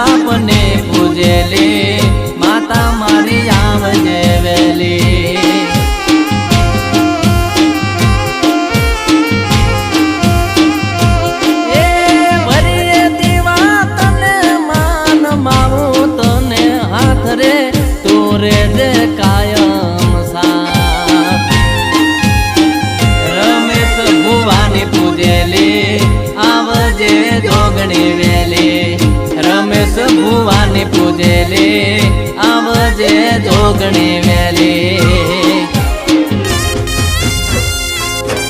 બાપને પૂજેલી માતા મારી આવજે વેલી. ભુવાની પૂજેલી આવજે દોગણી વેલી. ભુવાને પૂજેલે. આવજે જોગણી વેલી.